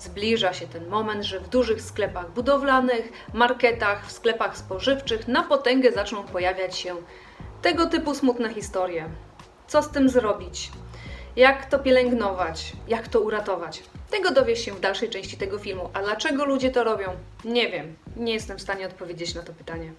Zbliża się ten moment, że w dużych sklepach budowlanych, marketach, w sklepach spożywczych na potęgę zaczną pojawiać się tego typu smutne historie. Co z tym zrobić? Jak to pielęgnować? Jak to uratować? Tego dowiesz się w dalszej części tego filmu. A dlaczego ludzie to robią? Nie wiem. Nie jestem w stanie odpowiedzieć na to pytanie.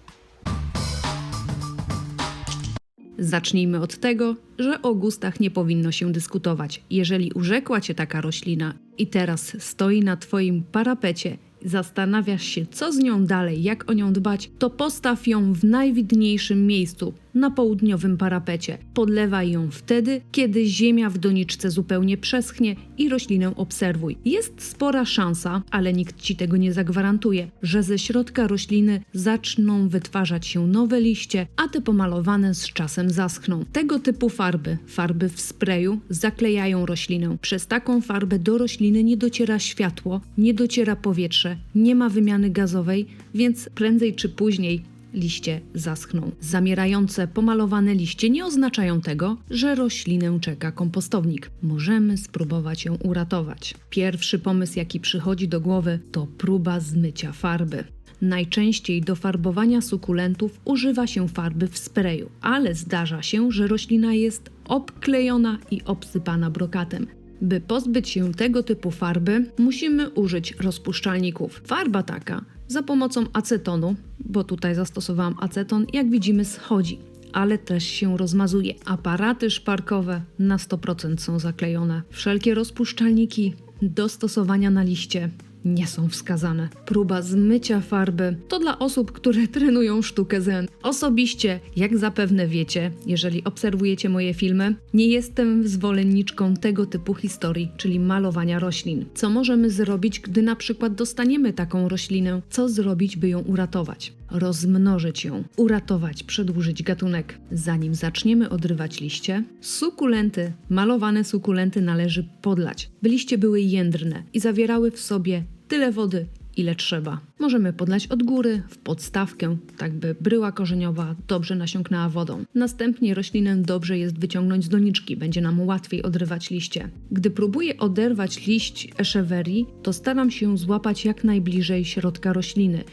Zacznijmy od tego, że o gustach nie powinno się dyskutować. Jeżeli urzekła cię taka roślina i teraz stoi na twoim parapecie, zastanawiasz się, co z nią dalej, jak o nią dbać, to postaw ją w najwidniejszym miejscu, na południowym parapecie. Podlewaj ją wtedy, kiedy ziemia w doniczce zupełnie przeschnie i roślinę obserwuj. Jest spora szansa, ale nikt ci tego nie zagwarantuje, że ze środka rośliny zaczną wytwarzać się nowe liście, a te pomalowane z czasem zaschną. Tego typu farby, farby w sprayu, zaklejają roślinę. Przez taką farbę do rośliny nie dociera światło, nie dociera powietrze, nie ma wymiany gazowej, więc prędzej czy później liście zaschną. Zamierające, pomalowane liście nie oznaczają tego, że roślinę czeka kompostownik. Możemy spróbować ją uratować. Pierwszy pomysł, jaki przychodzi do głowy, to próba zmycia farby. Najczęściej do farbowania sukulentów używa się farby w sprayu, ale zdarza się, że roślina jest obklejona i obsypana brokatem. By pozbyć się tego typu farby, musimy użyć rozpuszczalników. Farba taka za pomocą acetonu, bo tutaj zastosowałam aceton, jak widzimy schodzi, ale też się rozmazuje. Aparaty szparkowe na 100% są zaklejone. Wszelkie rozpuszczalniki do stosowania na liście nie są wskazane. Próba zmycia farby to dla osób, które trenują sztukę zen. Osobiście, jak zapewne wiecie, jeżeli obserwujecie moje filmy, nie jestem zwolenniczką tego typu historii, czyli malowania roślin. Co możemy zrobić, gdy na przykład dostaniemy taką roślinę? Co zrobić, by ją uratować? Rozmnożyć ją, uratować, przedłużyć gatunek. Zanim zaczniemy odrywać liście, sukulenty, malowane sukulenty należy podlać, by liście były jędrne i zawierały w sobie tyle wody, ile trzeba. Możemy podlać od góry, w podstawkę, tak by bryła korzeniowa dobrze nasiąknęła wodą. Następnie roślinę dobrze jest wyciągnąć z doniczki, będzie nam łatwiej odrywać liście. Gdy próbuję oderwać liść echeverii, to staram się złapać jak najbliżej środka rośliny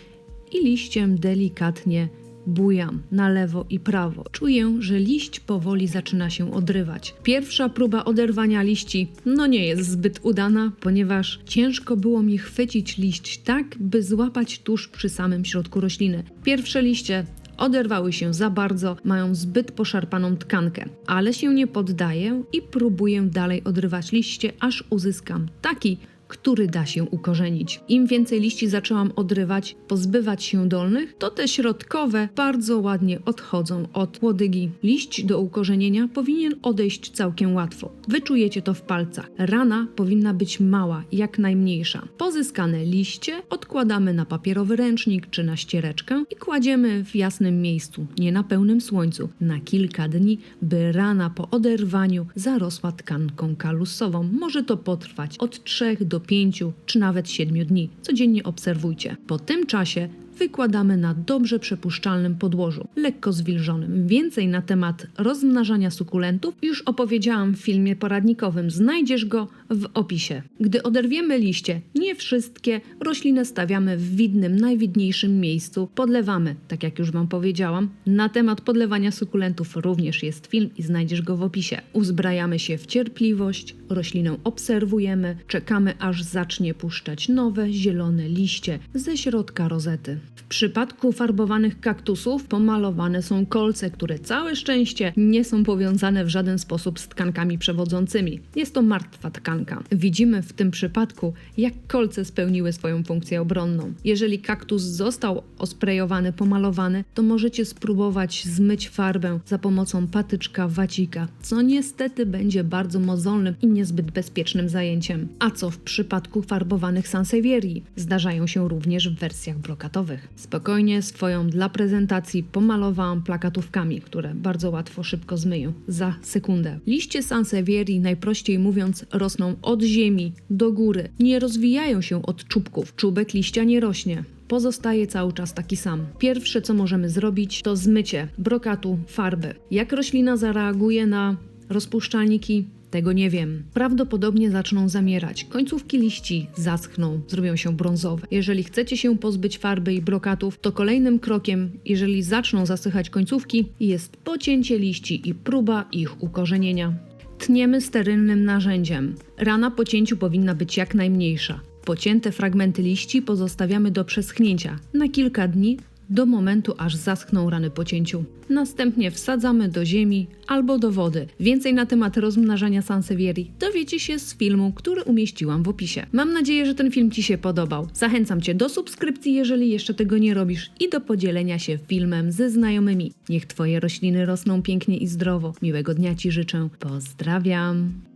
i liściem delikatnie bujam na lewo i prawo. Czuję, że liść powoli zaczyna się odrywać. Pierwsza próba oderwania liści no nie jest zbyt udana, ponieważ ciężko było mi chwycić liść tak, by złapać tuż przy samym środku rośliny. Pierwsze liście oderwały się za bardzo, mają zbyt poszarpaną tkankę, ale się nie poddaję i próbuję dalej odrywać liście, aż uzyskam taki który da się ukorzenić. Im więcej liści zaczęłam odrywać, pozbywać się dolnych, to te środkowe bardzo ładnie odchodzą od łodygi. Liść do ukorzenienia powinien odejść całkiem łatwo. Wyczujecie to w palcach. Rana powinna być mała, jak najmniejsza. Pozyskane liście odkładamy na papierowy ręcznik czy na ściereczkę i kładziemy w jasnym miejscu, nie na pełnym słońcu, na kilka dni, by rana po oderwaniu zarosła tkanką kalusową. Może to potrwać od 3 do 5 czy nawet 7 dni. Codziennie obserwujcie. Po tym czasie wykładamy na dobrze przepuszczalnym podłożu, lekko zwilżonym. Więcej na temat rozmnażania sukulentów już opowiedziałam w filmie poradnikowym. Znajdziesz go w opisie. Gdy oderwiemy liście, nie wszystkie, rośliny stawiamy w widnym, najwidniejszym miejscu. Podlewamy, tak jak już Wam powiedziałam. Na temat podlewania sukulentów również jest film i znajdziesz go w opisie. Uzbrajamy się w cierpliwość, roślinę obserwujemy, czekamy aż zacznie puszczać nowe, zielone liście ze środka rozety. W przypadku farbowanych kaktusów pomalowane są kolce, które całe szczęście nie są powiązane w żaden sposób z tkankami przewodzącymi. Jest to martwa tkanka. Widzimy w tym przypadku, jak kolce spełniły swoją funkcję obronną. Jeżeli kaktus został osprejowany, pomalowany, to możecie spróbować zmyć farbę za pomocą patyczka wacika, co niestety będzie bardzo mozolnym i niezbyt bezpiecznym zajęciem. A co w przypadku farbowanych sansevierii? Zdarzają się również w wersjach brokatowych. Spokojnie swoją dla prezentacji pomalowałam plakatówkami, które bardzo łatwo szybko zmyją za sekundę. Liście sansevierii, najprościej mówiąc, rosną od ziemi do góry. Nie rozwijają się od czubków. Czubek liścia nie rośnie pozostaje cały czas taki sam. Pierwsze, co możemy zrobić, to zmycie brokatu farby. Jak roślina zareaguje na rozpuszczalniki, Tego nie wiem. Prawdopodobnie zaczną zamierać. Końcówki liści zaschną, zrobią się brązowe. Jeżeli chcecie się pozbyć farby i brokatów, to kolejnym krokiem, jeżeli zaczną zasychać końcówki, jest pocięcie liści i próba ich ukorzenienia. Tniemy sterylnym narzędziem. Rana po cięciu powinna być jak najmniejsza. Pocięte fragmenty liści pozostawiamy do przeschnięcia na kilka dni do momentu, aż zaschną rany po cięciu. Następnie wsadzamy do ziemi albo do wody. Więcej na temat rozmnażania Sansevierii dowiecie się z filmu, który umieściłam w opisie. Mam nadzieję, że ten film Ci się podobał. Zachęcam Cię do subskrypcji, jeżeli jeszcze tego nie robisz, i do podzielenia się filmem ze znajomymi. Niech Twoje rośliny rosną pięknie i zdrowo. Miłego dnia Ci życzę. Pozdrawiam.